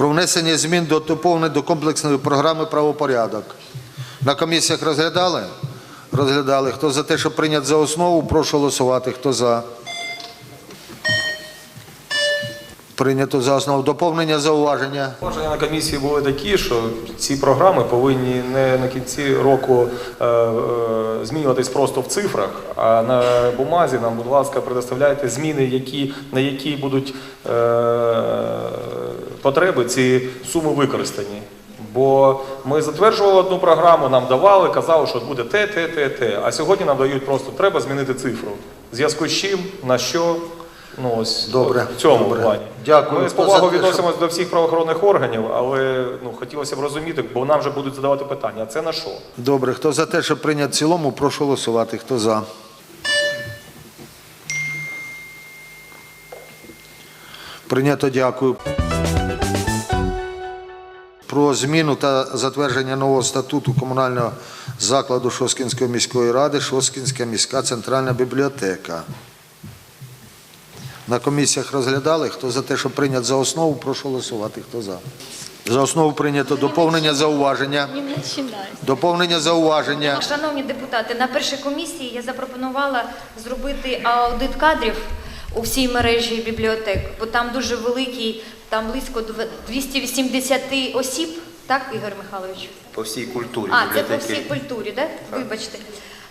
про внесення змін до доповнень до комплексної програми правопорядок. На комісіях розглядали? Розглядали. Хто за те, щоб прийняти за основу, прошу голосувати. Хто за? Прийнято за основу. Доповнення зауваження. Положення на комісії були такі, що ці програми повинні не на кінці року е, е, змінюватись просто в цифрах, а на бумазі нам, будь ласка, предоставляйте зміни, які, на які будуть е, потреби ці суми використані. Бо ми затверджували одну програму, нам давали, казали, що буде те, те, те, те. А сьогодні нам дають просто треба змінити цифру. В зв'язку з чим, на що. Ну, ось Добре, в цьому добре. плані. Дякую. Ми з повагою відносимося до всіх правоохоронних органів, але ну, хотілося б розуміти, бо нам вже будуть задавати питання, а це на що? Добре. Хто за те, щоб прийняти в цілому, прошу голосувати. Хто за? Прийнято, дякую. Про зміну та затвердження нового статуту комунального закладу Шоскінської міської ради Шоскінська міська центральна бібліотека. На комісіях розглядали. Хто за те, щоб прийняти за основу, прошу голосувати. Хто за? За основу прийнято доповнення зауваження. Доповнення зауваження. Шановні депутати, на першій комісії я запропонувала зробити аудит кадрів у всій мережі бібліотек, бо там дуже великий, там близько дв- 280 осіб, так, Ігор Михайлович? По всій культурі А, це по всій культурі, так? Вибачте.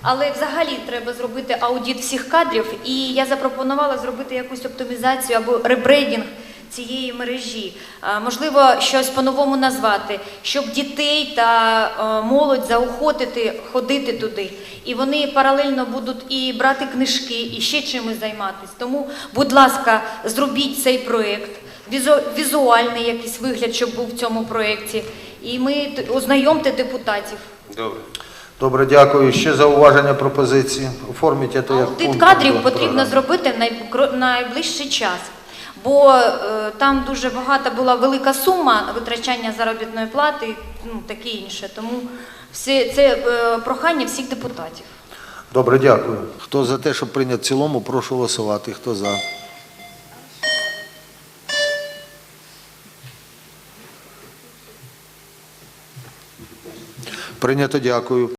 Але взагалі треба зробити аудіт всіх кадрів, і я запропонувала зробити якусь оптимізацію або ребрейдинг цієї мережі. Можливо, щось по-новому назвати, щоб дітей та е, молодь заохотити ходити туди. І вони паралельно будуть і брати книжки, і ще чимось займатися. Тому, будь ласка, зробіть цей проєкт, візу- візуальний якийсь вигляд, щоб був в цьому проєкті. І ми ознайомте депутатів. Добре. Добре, дякую. Ще зауваження пропозиції. Оформіть це як Аудит кадрів потрібно зробити в найближчий час, бо е, там дуже багата була велика сума витрачання заробітної плати, ну таке інше. Тому все це е, прохання всіх депутатів. Добре, дякую. Хто за те, щоб прийняти в цілому, прошу голосувати. Хто за? Прийнято, дякую.